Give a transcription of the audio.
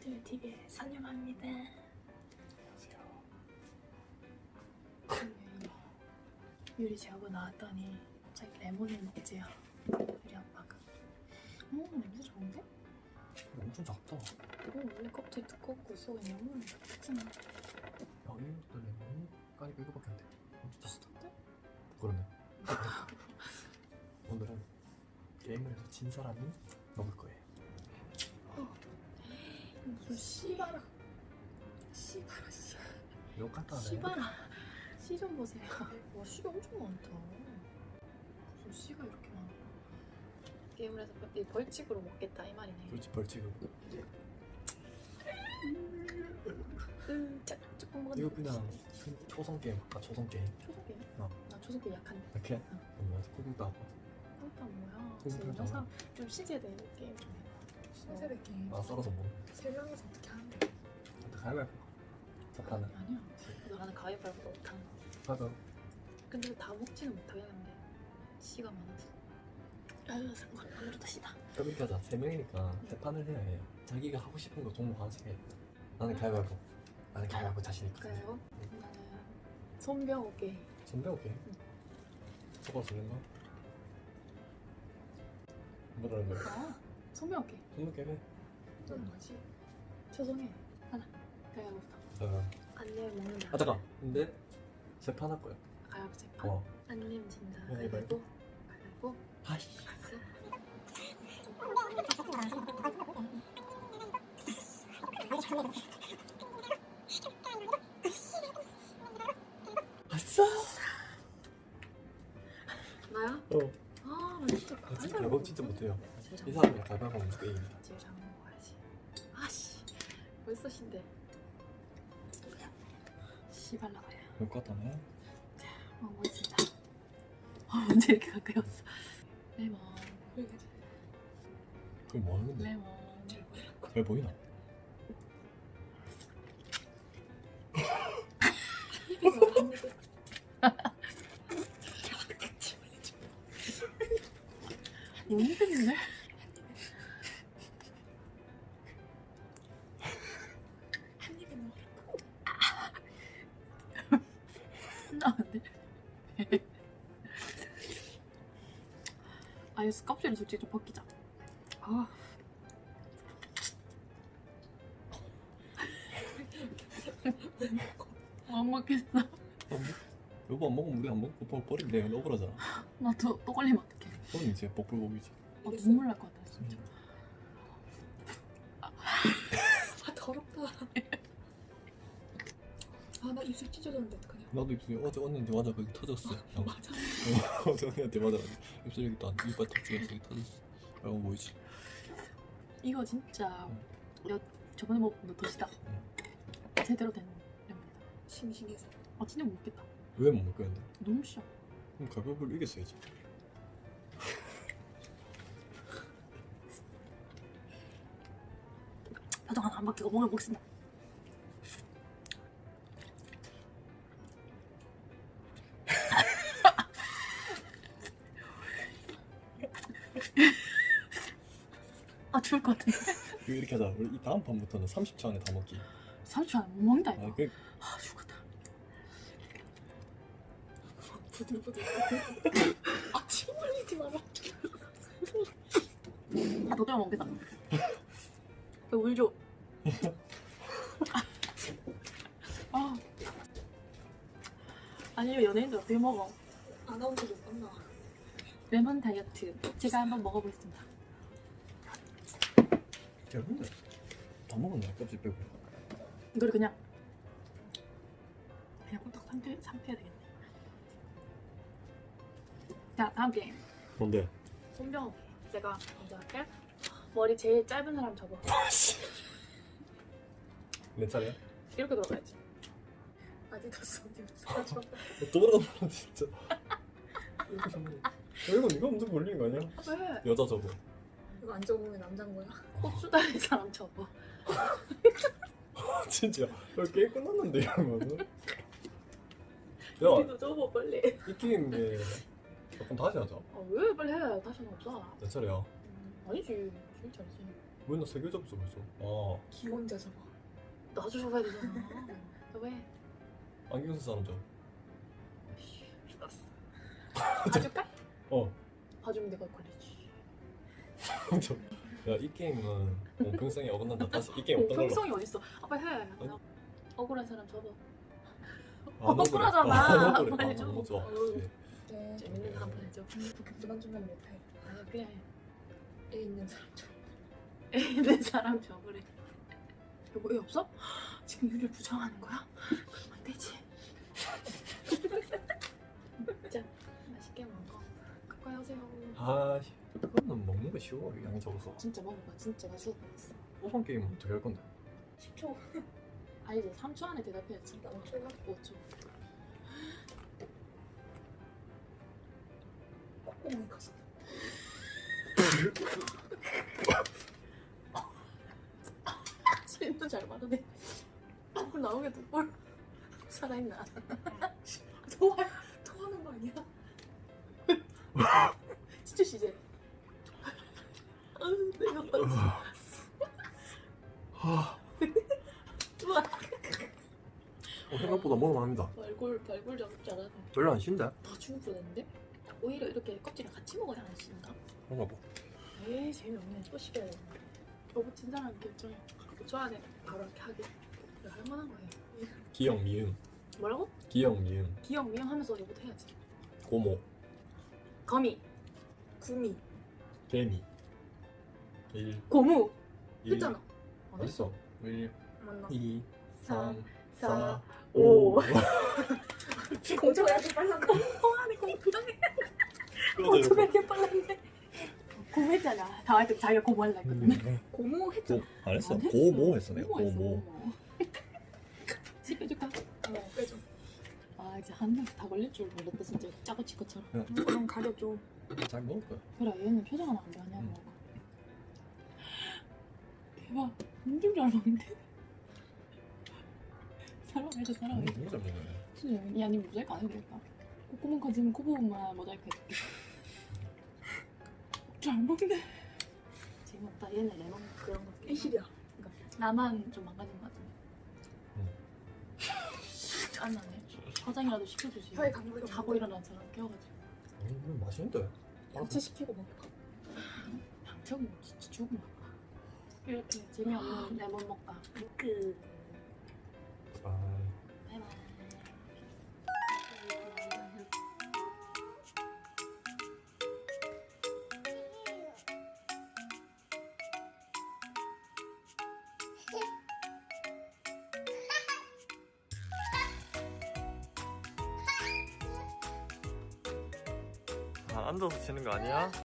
몬트 TV에 선임합니다. 안녕하세요. 유리 재우고 나왔더니 갑자기 레몬을 먹지요. 유리 아빠가. 오 냄새 좋은데? 엄청 작다. 오 원래 껍질 두껍고 속에 레몬이 크잖아. 여기부터 레몬 까니까 이거밖에 안 돼. 엄청 작다. 그러네. 오늘은 게임을 해서 진 사람이 먹을 거예요. 씨바라. 씨바라 씨. 갖다 내. 씨바라. 씨 좀 보세요. 와 씨가 엄청 많다. 무슨 씨가 이렇게 많아? 게임을 해서 이 벌칙으로 먹겠다 이 말이네. 그렇지 벌칙으로. 으, 자, 조금 먹었 이거 그냥 그 초성 게임 할까? 초성 게임. 초속이야? 어. 나 초속이 약한데. 이렇게? 응. 그러면 코딩도 하고. 그것도 뭐야? 지금. 영상 좀 시제된 게임 신세대 게임 아 썰어서 먹어. 세 명이서 어떻게 하는데? 가위바위보. 첫판은. 아니야. 나는 가위바위보 못하는 거. 하자. 근데 다 먹지는 못하겠는데 씨가 많아서. 아유 상관 오늘도 다시다. 그렇게 하자. 세 명이니까 세 판을 해야 해. 자기가 하고 싶은 거 종목 하나씩 해. 나는 가위바위보. 나는 가위바위보 자신 있거든. 그래요? 나는 손병호 게임. 선배 오케이. 저거 들렸나? 뭐라는 거야? 아 게임. 손목 깨래. 좀 뭐지? 죄송해. 하나. 가위바위보부터. 자, 안내 먹는다. 아 잠깐. 근데 세판할 거야. 가위바위보 세 판. 어. 안내면 진다. 가위바위보. 가위바위보. 아이씨. 박스. 진짜 못해요. 제일 이잘 사람이 가위바위보 하면 게임이다. 제일 잘 먹어야지. 아씨, 벌써 신데. 씨발 나가야. 볼것 같다네. 먹어보겠습니다. 아, 언제 이렇게 가까이 왔어? 레몬, 그럼 뭐 하는 건데? 레몬. 잘 보이나? 아, 이거 껍질을 솔직히 좀 벗기자. 아. 못 먹겠어. 여보 안 먹으면 우리 안 먹고 버리면 내가 억울하잖아. 나또 또 걸리면 어떡해. 그럼 이제 복불복이지. 아, 눈물 날 것 같아, 진짜. 아 더럽다. 아 나 입술 찢어졌는데 어떡하냐? 나도 입술이 어제 언니한테 맞아 거기 터졌어. 어, 맞아. 어제 언니한테 맞아 입술이 여기 또 이빨 여기 터졌어. 알고 보이지? 이거 진짜 여, 저번에 먹은 거 드시다. 제대로 된 lem입니다. 싱싱해서. 아 진짜 못 먹겠다. 왜 못 먹겠는데? 너무 싫어. 그럼 가격을 이겼어야지. 표정 하나 안 바뀌고 먹을 먹습니다. 아 죽을 것 같은데. 이거 이렇게 하자. 우리 이 다음 판부터는 30초 안에 다 먹기. 30초 안에 못 먹는다 아, 이거. 그아 죽었다. 부들부들. 아 침 흘리지 마라. 아 도저히 못 먹겠다. 물 줘. 아. 아니 연예인들 어떻게 먹어? 아나운서도 깜나. 레몬 다이어트 제가 한번 먹어보겠습니다. 야 근데 다 먹었네 껍질 빼고. 이거를 그냥 그냥 꿀떡 삼켜, 삼켜야 되겠네. 자 다음 게임 뭔데? 손병호 내가 먼저 할게. 머리 제일 짧은 사람 접어. 내 차례야? 이렇게 들어가야지. 아디다스 어디 갔어? 돌아가 진짜. 이렇게 잡는 거. 야, 이건 네가 엄청 걸리는 거 아니야? 왜? 여자 저거. 이거 안 적으면 남잔 거야? 달린 사람 접어. 진짜. 야 게임 끝났는데 이러면은. 야, 우리도 접어 빨리. 이 게임에 조금 다시 하자. 아, 왜 빨리 해? 다시는 없어. 내 차례야. 음, 아니지. 제일 잘지. 왜나 세개 잡았어 벌써? 아 기 혼자 잡아. 나도 줘봐야 되잖아. 너 왜? 안경 쓴 사람 줘. 죽었어. 봐줄까? 어. 봐주면 내가 걸리지. 야이 게임은 공평성이 어긋난다. 다시 이 게임 어떤 걸로? 평성이 어딨어? 아빠 해. 억울한 사람 접어. 안 억울해. 억울하잖아. 안 억울해. 빨리 아, 줘. 너무 좋아. 네. 네. 재밌는 사람 보내줘. 그렇게 불안정한 못해. 아니 그냥 해. 애 있는 사람 좀. 애 있는 사람 접으래. 여보 애 없어? 지금 유를 부정하는 거야? 그러면 안 되지. 진짜 맛있게 먹어. 가까이 오세요. 아, 씨. 먹는 거 쉬워. 양이 적어서. 진짜 먹어봐. 진짜 나 죽을 뻔했어. 소선 게임은 어떻게 할 건데? 10초. 아니지 3초 안에 대답해야지. 나 5초가 5초. 콧구멍이 컸어. 침도 잘 마르네. 물 나오게 두볼 살아있나? 토하, 토하는 거 아니야? 진짜 시제. 어, 생각보다 먹을만합니다. 발골 발골 줄 알았네. 별로 안 신데? 더 죽을 뻔했는데? 오히려 이렇게 껍질이랑 같이 먹어야 안 신다. 그런가 봐. 에이 재미없네. 또 시켜야 돼. 여보 친절하게 결정해. 줘야 돼. 바로 이렇게 하게. 그래 할 만한 거예요. 기영, 미음. 뭐라고? 기영, 미음. 기억 미용하면서 여보도 해야지. 고모. 거미, 구미. 개미. 1, 고무. 1. 했잖아. 안 했어. 했어. 1, 맞나? 2, 3, 4, 4, 5. 공주가 이렇게 빨랐나? 통안에 고무 부당해. 어쩌면 이렇게 빨랐네. 고무했잖아. 다할 때 자기가 고무할라 했거든. 고모 했잖아. 안 했어. 안 했어. 고모 했어, 내가. 고모. 고모. 씹혀줄까? 어, 빼줘. 아 이제 한 명씩 다 걸릴 줄 몰랐다 진짜 짜고 치고처럼. 그럼 가려줘. 잘 먹을 거야. 그래 얘는 표정 하나 안 변하냐고. 응. 대박. 엄청 잘 먹는데. 사랑해줘 사랑해. 너무 잘 먹네. 진짜 야니 모자이크 안 해도 되겠다. 콧구멍 커지면 코 부분만 모자이크 해줄게. 잘 먹네. 재미없다. 얘는 레몬 그런 거. 이실이야. 그러니까 나만 좀 망가진 것 같은데. 안 나네. 화장이라도 시켜주지. 혀에 강물이 자고 일어난 사람 깨워가지고. 음, 맛있는데? 양치 시키고 먹을까? 양ቸ는 진짜 죽음. 이렇게 재미없는 레몬 먹방. 끝. 아, 바이바이. 아 앉아서 치는 거 아니야?